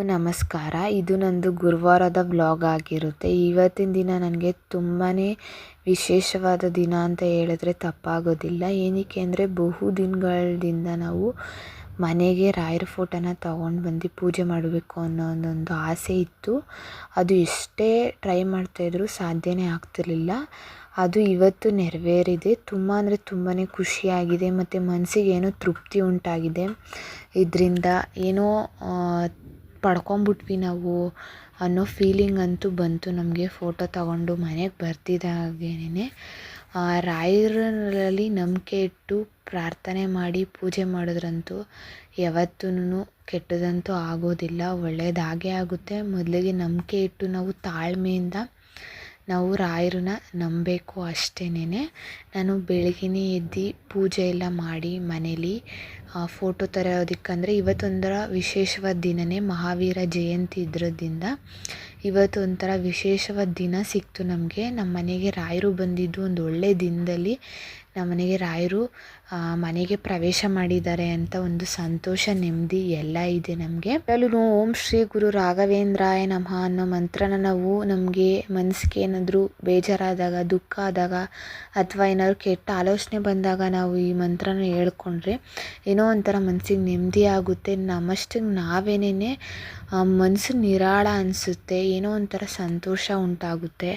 ಎಲ್ರಿಗೂ ನಮಸ್ಕಾರ. ಇದು ನಂದು ಗುರುವಾರದ ವ್ಲಾಗ್ ಆಗಿರುತ್ತೆ. ಇವತ್ತಿನ ದಿನ ನನಗೆ ತುಂಬಾ ವಿಶೇಷವಾದ ದಿನ ಅಂತ ಹೇಳಿದ್ರೆ ತಪ್ಪಾಗೋದಿಲ್ಲ. ಏನಕ್ಕೆ ಅಂದರೆ ಬಹು ದಿನಗಳಿಂದ ನಾವು ಮನೆಗೆ ರಾಯರ ಫೋಟೋನ ತಗೊಂಡು ಬಂದು ಪೂಜೆ ಮಾಡಬೇಕು ಅನ್ನೋ ಒಂದೊಂದು ಆಸೆ ಇತ್ತು. ಅದು ಎಷ್ಟೇ ಟ್ರೈ ಮಾಡ್ತಾಯಿದ್ರು ಸಾಧ್ಯನೇ ಆಗ್ತಿರ್ಲಿಲ್ಲ. ಅದು ಇವತ್ತು ನೆರವೇರಿದೆ. ತುಂಬ ಅಂದರೆ ತುಂಬಾ ಖುಷಿಯಾಗಿದೆ. ಮತ್ತು ಮನಸ್ಸಿಗೆ ಏನೋ ತೃಪ್ತಿ ಉಂಟಾಗಿದೆ. ಇದರಿಂದ ಏನೋ ಪಡ್ಕೊಂಬಿಟ್ವಿ ನಾವು ಅನ್ನೋ ಫೀಲಿಂಗ್ ಅಂತೂ ಬಂತು. ನಮಗೆ ಫೋಟೋ ತಗೊಂಡು ಮನೆಗೆ ಬರ್ತಿದ್ದಾಗೇನೆ ರಾಯರಲ್ಲಿ ನಂಬಿಕೆ ಇಟ್ಟು ಪ್ರಾರ್ಥನೆ ಮಾಡಿ ಪೂಜೆ ಮಾಡಿದ್ರಂತೂ ಯಾವತ್ತೂ ಕೆಟ್ಟದಂತೂ ಆಗೋದಿಲ್ಲ. ಒಳ್ಳೆಯದಾಗೇ ಆಗುತ್ತೆ. ಮೊದಲಿಗೆ ನಂಬಿಕೆ ಇಟ್ಟು ನಾವು ತಾಳ್ಮೆಯಿಂದ ನಾವು ರಾಯರನ್ನ ನಂಬಬೇಕು ಅಷ್ಟೇನೆ ನಾನು ಬೆಳಗ್ಗೆನೇ ಎದ್ದು ಪೂಜೆ ಎಲ್ಲ ಮಾಡಿ ಮನೇಲಿ ಫೋಟೋ ತರೋದಕ್ಕಂದರೆ ಇವತ್ತೊಂಥರ ವಿಶೇಷವಾದ ದಿನವೇ ಮಹಾವೀರ ಜಯಂತಿ ಇದ್ರದಿಂದ ಇವತ್ತೊಂಥರ ವಿಶೇಷವಾದ ದಿನ ಸಿಕ್ತು ನಮಗೆ. ನಮ್ಮ ಮನೆಗೆ ರಾಯರು ಬಂದಿದ್ದು ಒಂದು ಒಳ್ಳೆಯ ದಿನದಲ್ಲಿ. ನಮ್ಮ ಮನೆಗೆ ರಾಯರು ಮನೆಗೆ ಪ್ರವೇಶ ಮಾಡಿದ್ದಾರೆ ಅಂತ ಒಂದು ಸಂತೋಷ, ನೆಮ್ಮದಿ ಎಲ್ಲ ಇದೆ ನಮಗೆ. ಅದರಲ್ಲೂ ಓಂ ಶ್ರೀ ಗುರು ರಾಘವೇಂದ್ರಾಯ ನಮಃ ಅನ್ನೋ ಮಂತ್ರನ ನಾವು ನಮಗೆ ಮನಸ್ಸಿಗೆ ಏನಾದರೂ ಬೇಜಾರಾದಾಗ, ದುಃಖ ಆದಾಗ ಅಥವಾ ಏನಾದರೂ ಕೆಟ್ಟ ಆಲೋಚನೆ ಬಂದಾಗ ನಾವು ಈ ಮಂತ್ರನ ಹೇಳ್ಕೊಂಡ್ರೆ ಏನೋ ಒಂಥರ ಮನಸ್ಸಿಗೆ ನೆಮ್ಮದಿ ಆಗುತ್ತೆ. ನಮ್ಮಷ್ಟಿಗೆ ನಾವೇನೇ ಮನಸ್ಸು ನಿರಾಳ ಅನಿಸುತ್ತೆ, ಏನೋ ಒಂಥರ ಸಂತೋಷ ಉಂಟಾಗುತ್ತೆ.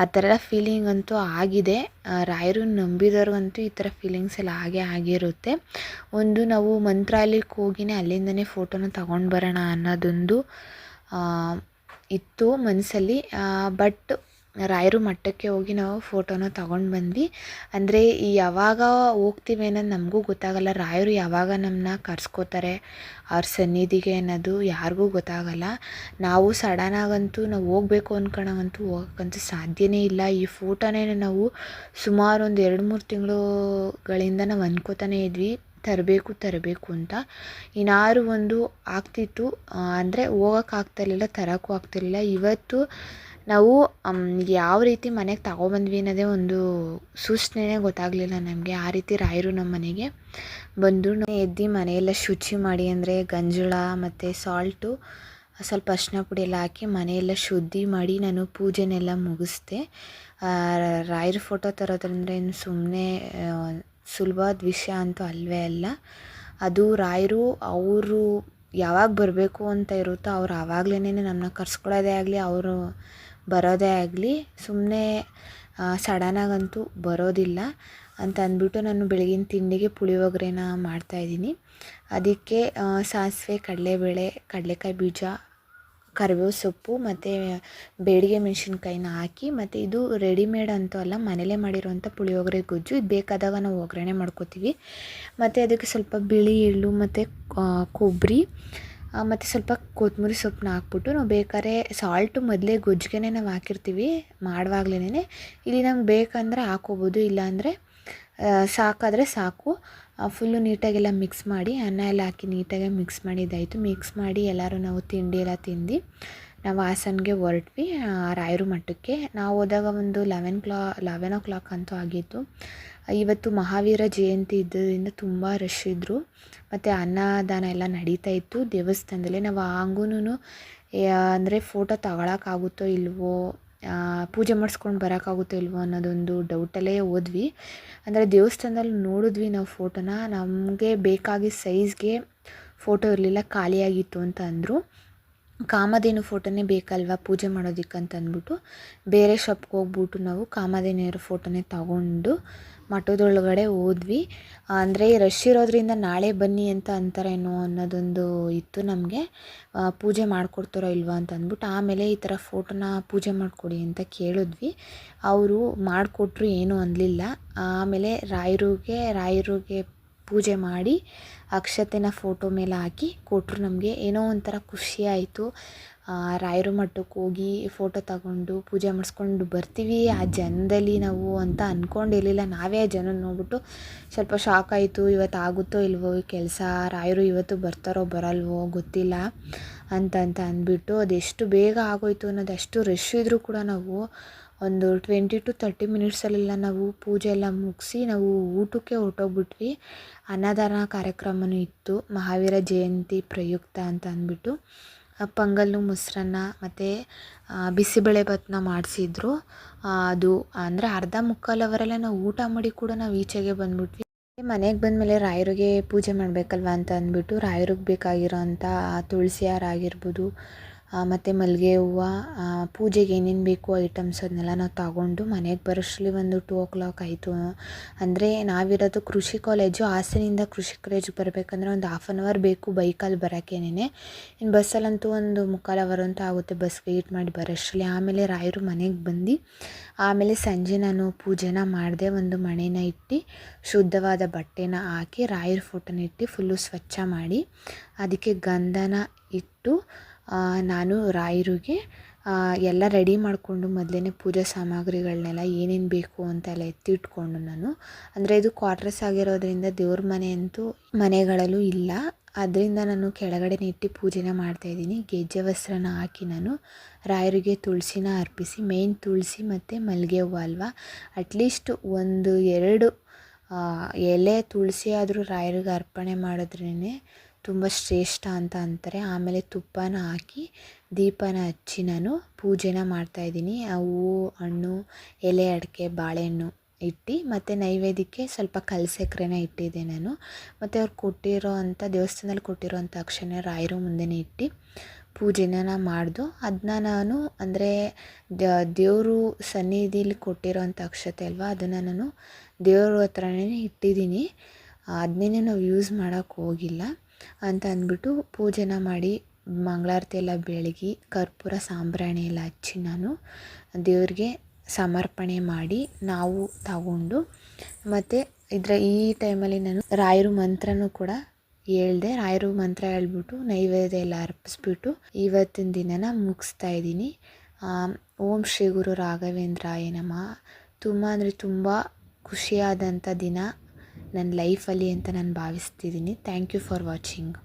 ಆ ಥರ ಫೀಲಿಂಗ್ ಅಂತೂ ಆಗಿದೆ. ರಾಯರು ನಂಬಿದವ್ರಿಗಂತೂ ಈ ಥರ ಫೀಲಿಂಗ್ಸ್ ಎಲ್ಲ ಆಗೇ ಆಗಿರುತ್ತೆ. ಒಂದು ನಾವು ಮಂತ್ರಾಲಯಕ್ಕೆ ಹೋಗಿನೇ ಅಲ್ಲಿಂದನೇ ಫೋಟೋನ ತಗೊಂಡು ಬರೋಣ ಅನ್ನೋದೊಂದು ಇತ್ತು ಮನಸ್ಸಲ್ಲಿ ಬಟ್ ರಾಯರ ಮಠಕ್ಕೆ ಹೋಗಿ ನಾವು ಫೋಟೋನ ತಗೊಂಡು ಬಂದ್ವಿ. ಅಂದರೆ ಯಾವಾಗ ಹೋಗ್ತೀವಿ ಅನ್ನೋದು ನಮಗೂ ಗೊತ್ತಾಗಲ್ಲ. ರಾಯರು ಯಾವಾಗ ನಮ್ಮನ್ನ ಕರ್ಸ್ಕೋತಾರೆ, ಅವ್ರ ಸನ್ನಿಧಿಗೆ ಅನ್ನೋದು ಯಾರಿಗೂ ಗೊತ್ತಾಗಲ್ಲ. ನಾವು ಸಡನ್ನಾಗಂತೂ ನಾವು ಹೋಗ್ಬೇಕು ಅಂದ್ಕೊಂಡಾಗಂತೂ ಹೋಗೋಕ್ಕಂತೂ ಸಾಧ್ಯವೇ ಇಲ್ಲ. ಈ ಫೋಟೋನೇ ನಾವು ಸುಮಾರು ಒಂದು ಎರಡು ಮೂರು ತಿಂಗಳುಗಳಿಂದ ನಾವು ಅಂದ್ಕೋತಾನೇ ಇದ್ವಿ. ತರಬೇಕು ತರಬೇಕು ಅಂತ. ಇನ್ನಾರು ಒಂದು ಆಗ್ತಿತ್ತು. ಅಂದರೆ ಹೋಗೋಕ್ಕಾಗ್ತಿರ್ಲಿಲ್ಲ ತರೋಕ್ಕೂ ಆಗ್ತಿರಲಿಲ್ಲ ಇವತ್ತು ನಾವು ಯಾವ ರೀತಿ ಮನೆಗೆ ತಗೊಬಂದ್ವಿ ಅನ್ನೋದೇ ಒಂದು ಸೂಚನೆನೇ ಗೊತ್ತಾಗಲಿಲ್ಲ ನಮಗೆ. ಆ ರೀತಿ ರಾಯರು ನಮ್ಮ ಮನೆಗೆ ಬಂದು ಎದ್ದು ಮನೆಯೆಲ್ಲ ಶುಚಿ ಮಾಡಿ ಅಂದರೆ ಗಂಜಳ ಮತ್ತು ಸಾಲ್ಟು, ಸ್ವಲ್ಪ ಅರಿಶಿನ ಪುಡಿ ಎಲ್ಲ ಹಾಕಿ ಮನೆಯೆಲ್ಲ ಶುದ್ಧಿ ಮಾಡಿ ನಾನು ಪೂಜೆನೆಲ್ಲ ಮುಗಿಸ್ದೆ. ರಾಯರ ಫೋಟೋ ತರೋದಂದ್ರೆ ಏನು ಸುಮ್ಮನೆ ಸುಲಭದ ವಿಷಯ ಅಂತೂ ಅಲ್ಲವೇ ಅಲ್ಲ. ಅದು ರಾಯರು, ಅವರು ಯಾವಾಗ ಬರಬೇಕು ಅಂತ ಇರುತ್ತೋ ಅವ್ರು ಆವಾಗಲೇ ನಮ್ಮನ್ನ ಕರ್ಸ್ಕೊಳ್ಳೋದೇ ಆಗಲಿ, ಅವರು ಬರೋದೇ ಆಗಲಿ ಸುಮ್ಮನೆ ಸಡನ್ನಾಗಂತೂ ಬರೋದಿಲ್ಲ ಅಂತ ಅಂದ್ಬಿಟ್ಟು ನಾನು ಬೆಳಗಿನ ತಿಂಡಿಗೆ ಪುಳಿಯೋಗರೆನ ಮಾಡ್ತಾಯಿದ್ದೀನಿ ಅದಕ್ಕೆ ಸಾಸಿವೆ, ಕಡಲೆಬೇಳೆ, ಕಡಲೆಕಾಯಿ ಬೀಜ, ಕರಿಬೇವು ಸೊಪ್ಪು ಮತ್ತು ಬೇಡಿಗೆ ಮೆಣಸಿನ್ಕಾಯಿನ ಹಾಕಿ ಮತ್ತು ಇದು ರೆಡಿಮೇಡ್ ಅಂತೂ ಅಲ್ಲ, ಮನೇಲೇ ಮಾಡಿರುವಂಥ ಪುಳಿಯೋಗರೆ ಗೊಜ್ಜು. ಇದು ಬೇಕಾದಾಗ ನಾವು ಒಗ್ಗರಣೆ ಮಾಡ್ಕೋತೀವಿ. ಮತ್ತು ಅದಕ್ಕೆ ಸ್ವಲ್ಪ ಬಿಳಿ ಎಳ್ಳು ಮತ್ತು ಕೊಬ್ಬರಿ ಮತ್ತು ಸ್ವಲ್ಪ ಕೊತ್ತಂಬರಿ ಸೊಪ್ಪನ್ನ ಹಾಕ್ಬಿಟ್ಟು ನಾವು ಬೇಕಾದ್ರೆ ಸಾಲ್ಟು ಮೊದಲೇ ಗೊಜ್ಜಿಗೆನೇ ನಾವು ಹಾಕಿರ್ತೀವಿ ಮಾಡುವಾಗ್ಲೇ ಇಲ್ಲಿ ನಮ್ಗೆ ಬೇಕಂದರೆ ಹಾಕೋಬೋದು ಇಲ್ಲಾಂದರೆ ಸಾಕಾದರೆ ಸಾಕು. ಫುಲ್ಲು ನೀಟಾಗೆಲ್ಲ ಮಿಕ್ಸ್ ಮಾಡಿ, ಅನ್ನ ಎಲ್ಲ ಹಾಕಿ ನೀಟಾಗೆ ಮಿಕ್ಸ್ ಮಾಡಿದ್ದಾಯಿತು ಮಿಕ್ಸ್ ಮಾಡಿ ಎಲ್ಲರೂ ನಾವು ತಿಂಡಿ ಎಲ್ಲ ತಿಂದು ನಾವು ಹಾಸನ್ಗೆ ಹೊರಟ್ವಿ. ರಾಯರು ಮಠಕ್ಕೆ. ನಾವು ಹೋದಾಗ ಒಂದು ಲೆವೆನ್ ಕ್ಲಾ ಲೆವೆನ್ ಓ ಕ್ಲಾಕ್ ಅಂತೂ ಆಗಿತ್ತು. ಇವತ್ತು ಮಹಾವೀರ ಜಯಂತಿ ಇದ್ದರಿಂದ ತುಂಬ ರಶ್ ಇದ್ದರು ಮತ್ತು ಅನ್ನದಾನ ಎಲ್ಲ ನಡೀತಾ ಇತ್ತು. ದೇವಸ್ಥಾನದಲ್ಲಿ ನಾವು ಹಂಗೂನು ಅಂದರೆ ಫೋಟೋ ತಗೊಳಕ್ಕಾಗುತ್ತೋ ಇಲ್ವೋ ಪೂಜೆ ಮಾಡಿಸ್ಕೊಂಡು ಬರೋಕ್ಕಾಗುತ್ತೋ ಇಲ್ವೋ ಅನ್ನೋದೊಂದು ಡೌಟಲ್ಲೇ ಹೋದ್ವಿ. ಅಂದರೆ ದೇವಸ್ಥಾನದಲ್ಲಿ ನೋಡಿದ್ವಿ ನಾವು ಫೋಟೋನ ನಮಗೆ ಬೇಕಾಗಿ ಸೈಜ್ಗೆ ಫೋಟೋ ಇರಲಿಲ್ಲ, ಖಾಲಿಯಾಗಿತ್ತು ಅಂತ ಅಂದರು. ಕಾಮಧೇನು ಫೋಟೋನೇ ಬೇಕಲ್ವ ಪೂಜೆ ಮಾಡೋದಕ್ಕಂತಂದ್ಬಿಟ್ಟು. ಬೇರೆ ಶಾಪ್ಗೆ ಹೋಗ್ಬಿಟ್ಟು ನಾವು ಕಾಮಧೇನಿಯರ ಫೋಟೋನೇ ತಗೊಂಡು ಮಠದೊಳಗಡೆ ಹೋದ್ವಿ. ಅಂದರೆ ರಶ್ ಇರೋದರಿಂದ ನಾಳೆ ಬನ್ನಿ ಅಂತ ಅಂತಾರೇನೋ ಅನ್ನೋದೊಂದು ಇತ್ತು ನಮಗೆ. ಪೂಜೆ ಮಾಡಿಕೊಡ್ತಾರೋ ಇಲ್ವೋ ಅಂತ ಅಂದ್ಬಿಟ್ಟು ಆಮೇಲೆ ಈ ಥರ ಫೋಟೋನ ಪೂಜೆ ಮಾಡಿಕೊಡಿ ಅಂತ ಕೇಳಿದ್ವಿ. ಅವರು ಮಾಡಿಕೊಟ್ರು ಏನೂ ಅನ್ನಲಿಲ್ಲ ಆಮೇಲೆ ರಾಯರಿಗೆ ರಾಯರಿಗೆ ಪೂಜೆ ಮಾಡಿ ಅಕ್ಷತೆನ ಫೋಟೋ ಮೇಲೆ ಹಾಕಿ ಕೊಟ್ಟರು ನಮಗೆ. ಏನೋ ಒಂಥರ ಖುಷಿ ಆಯಿತು. ರಾಯರ ಮಠಕ್ಕೆ ಹೋಗಿ ಫೋಟೋ ತಗೊಂಡು ಪೂಜೆ ಮಾಡಿಸ್ಕೊಂಡು ಬರ್ತೀವಿ. ಆ ಜನದಲ್ಲಿ ನಾವು ಅಂತ ಅಂದ್ಕೊಂಡಿರಲಿಲ್ಲ ನಾವೇ ಆ ಜನ ನೋಡ್ಬಿಟ್ಟು ಸ್ವಲ್ಪ ಶಾಕ್ ಆಯಿತು. ಇವತ್ತು ಆಗುತ್ತೋ ಇಲ್ವೋ ಕೆಲಸ? ರಾಯರು ಇವತ್ತು ಬರ್ತಾರೋ ಬರಲ್ವೋ? ಗೊತ್ತಿಲ್ಲ ಅಂತ ಅಂತ ಅಂದ್ಬಿಟ್ಟು ಅದೆಷ್ಟು ಬೇಗ ಆಗೋಯ್ತು ಅನ್ನೋದು ಅಷ್ಟು ರಶ್ ಇದ್ದರೂ ಕೂಡ ನಾವು ಒಂದು ಟ್ವೆಂಟಿ ಟು ತರ್ಟಿ ಮಿನಿಟ್ಸಲ್ಲೆಲ್ಲ ನಾವು ಪೂಜೆ ಎಲ್ಲ ಮುಗಿಸಿ ನಾವು ಊಟಕ್ಕೆ ಹೊರ್ಟೋಗ್ಬಿಟ್ವಿ. ಅನ್ನದಾನ ಕಾರ್ಯಕ್ರಮವೂ ಇತ್ತು. ಮಹಾವೀರ ಜಯಂತಿ ಪ್ರಯುಕ್ತ ಅಂತ ಅಂದ್ಬಿಟ್ಟು ಪೊಂಗಲ್ಲು ಮೊಸರನ್ನ ಮತ್ತು ಬಿಸಿಬೇಳೆಭಾತನ್ನ ಮಾಡಿಸಿದ್ರು. ಅದು, ಅಂದರೆ ಅರ್ಧ ಮುಕ್ಕಾಲು ನಾವು ಊಟ ಮಾಡಿ ಕೂಡ ನಾವು ಈಚೆಗೆ ಬಂದ್ಬಿಟ್ವಿ. ಮನೆಗೆ ಬಂದಮೇಲೆ ರಾಯರಿಗೆ ಪೂಜೆ ಮಾಡಬೇಕಲ್ವ ಅಂತ ಅಂದ್ಬಿಟ್ಟು, ರಾಯರಿಗೆ ಬೇಕಾಗಿರೋ ಅಂಥ ತುಳಸಿ ಮತ್ತು ಮಲ್ಲಿಗೆ ಹೂವು ಪೂಜೆಗೆ ಏನೇನು ಬೇಕು ಐಟಮ್ಸ್ ಅದನ್ನೆಲ್ಲ ನಾವು ತಗೊಂಡು ಮನೆಗೆ ಬರೋಷ್ಟರಲ್ಲಿ ಒಂದು ಟೂ ಓ ಕ್ಲಾಕ್ ಆಯಿತು. ಅಂದರೆ ನಾವಿರೋದು ಕೃಷಿ ಕಾಲೇಜು ಹಾಸನಿಂದ ಕೃಷಿ ಕಾಲೇಜಿಗೆ ಬರಬೇಕಂದ್ರೆ ಒಂದು ಹಾಫ್ ಆನ್ ಅವರ್ ಬೇಕು ಬೈಕಲ್ಲಿ ಬರೋಕ್ಕೇನೆ ಇನ್ನು ಬಸ್ಸಲ್ಲಂತೂ ಒಂದು ಮುಕ್ಕಾಲು ಅವರ್ ಅಂತೂ ಆಗುತ್ತೆ ಬಸ್ ವೇಟ್ ಮಾಡಿ ಬರೋಷ್ಟರಲ್ಲಿ. ಆಮೇಲೆ ರಾಯರು ಮನೆಗೆ ಬಂದು, ಆಮೇಲೆ ಸಂಜೆ ನಾನು ಪೂಜೆನ ಮಾಡಿದೆ ಒಂದು ಮಣೆನ ಇಟ್ಟು, ಶುದ್ಧವಾದ ಬಟ್ಟೆನ ಹಾಕಿ ರಾಯರ ಫೋಟೋನ ಇಟ್ಟು ಫುಲ್ಲು ಸ್ವಚ್ಛ ಮಾಡಿ, ಅದಕ್ಕೆ ಗಂಧನ ಇಟ್ಟು ನಾನು ರಾಯರಿಗೆ ಎಲ್ಲ ರೆಡಿ ಮಾಡಿಕೊಂಡು ಮೊದಲೇ ಪೂಜಾ ಸಾಮಗ್ರಿಗಳನ್ನೆಲ್ಲ ಏನೇನು ಬೇಕು ಅಂತೆಲ್ಲ ಎತ್ತಿಟ್ಕೊಂಡು ನಾನು. ಅಂದರೆ ಇದು ಕ್ವಾರ್ಟರ್ಸ್ ಆಗಿರೋದ್ರಿಂದ ದೇವ್ರ ಮನೆ ಅಂತೂ ಮನೆಗಳಲ್ಲೂ ಇಲ್ಲ. ಅದರಿಂದ ನಾನು ಕೆಳಗಡೆ ಇಟ್ಟು ಪೂಜೆನ ಮಾಡ್ತಾಯಿದ್ದೀನಿ ಗೆಜ್ಜೆ ವಸ್ತ್ರನ ಹಾಕಿ ನಾನು ರಾಯರಿಗೆ ತುಳಸಿನ ಅರ್ಪಿಸಿ ಮೇಯ್ನ್ ತುಳಸಿ ಮತ್ತು ಮಲ್ಲಿಗೆ ಹೂವು ಅಲ್ವಾ? ಅಟ್ಲೀಸ್ಟ್ ಒಂದು ಎರಡು ಎಲೆ ತುಳಸಿ ಆದರೂ ರಾಯರಿಗೆ ಅರ್ಪಣೆ ಮಾಡಿದ್ರೇ ತುಂಬ ಶ್ರೇಷ್ಠ ಅಂತ ಅಂತಾರೆ. ಆಮೇಲೆ ತುಪ್ಪನ ಹಾಕಿ ದೀಪನ ಹಚ್ಚಿ ನಾನು ಪೂಜೆನ ಮಾಡ್ತಾಯಿದ್ದೀನಿ ಆ ಹೂವು, ಹಣ್ಣು, ಎಲೆ, ಅಡಿಕೆ, ಬಾಳೆಹಣ್ಣು ಇಟ್ಟು ಮತ್ತು ನೈವೇದ್ಯಕ್ಕೆ ಸ್ವಲ್ಪ ಕಲ್ಲು ಸಕ್ರೆನ ಇಟ್ಟಿದ್ದೆ ನಾನು. ಮತ್ತು ಅವ್ರು ಕೊಟ್ಟಿರೋ ಅಂಥ ದೇವಸ್ಥಾನದಲ್ಲಿ ಕೊಟ್ಟಿರೋ ಅಂಥ ಅಕ್ಷತೆ ರಾಯರು ಮುಂದೆನೇ ಇಟ್ಟು ಪೂಜೆನ ಮಾಡಿದು. ಅದನ್ನ ನಾನು ಅಂದರೆ ದೇವರು ಸನ್ನಿಧಿಲಿ ಕೊಟ್ಟಿರೋ ಅಂಥ ಅಕ್ಷತೆ ಅಲ್ವಾ, ಅದನ್ನು ನಾನು ದೇವ್ರ ಹತ್ರನೇ ಇಟ್ಟಿದ್ದೀನಿ. ಅದನ್ನೇ ನಾವು ಯೂಸ್ ಮಾಡೋಕ್ಕೆ ಹೋಗಿಲ್ಲ. ಅಂತ ಅಂದ್ಬಿಟ್ಟು ಪೂಜೆನ ಮಾಡಿ ಮಂಗಳಾರತಿ ಎಲ್ಲ ಬೆಳಗಿ ಕರ್ಪೂರ, ಸಾಂಬ್ರಾಣಿ ಎಲ್ಲ ಹಚ್ಚಿ ನಾನು ದೇವ್ರಿಗೆ ಸಮರ್ಪಣೆ ಮಾಡಿ ನಾವು ತಗೊಂಡು ಮತ್ತು ಇದರ ಈ ಟೈಮಲ್ಲಿ ನಾನು ರಾಯರು ಮಂತ್ರನೂ ಕೂಡ ಹೇಳ್ದೆ. ರಾಯರು ಮಂತ್ರ ಹೇಳ್ಬಿಟ್ಟು ನೈವೇದ್ಯ ಎಲ್ಲ ಅರ್ಪಿಸ್ಬಿಟ್ಟು ಇವತ್ತಿನ ದಿನನ ಮುಗಿಸ್ತಾ ಇದ್ದೀನಿ. ಓಂ ಶ್ರೀ ಗುರು ರಾಘವೇಂದ್ರಾಯ ಏನಮ್ಮ ತುಂಬ ಅಂದರೆ ತುಂಬ ಖುಷಿಯಾದಂಥ ದಿನ. ನನ್ನ ಲೈಫಲ್ಲಿ ಅಂತ ನಾನು ಭಾವಿಸ್ತಿದ್ದೀನಿ. Thank you for watching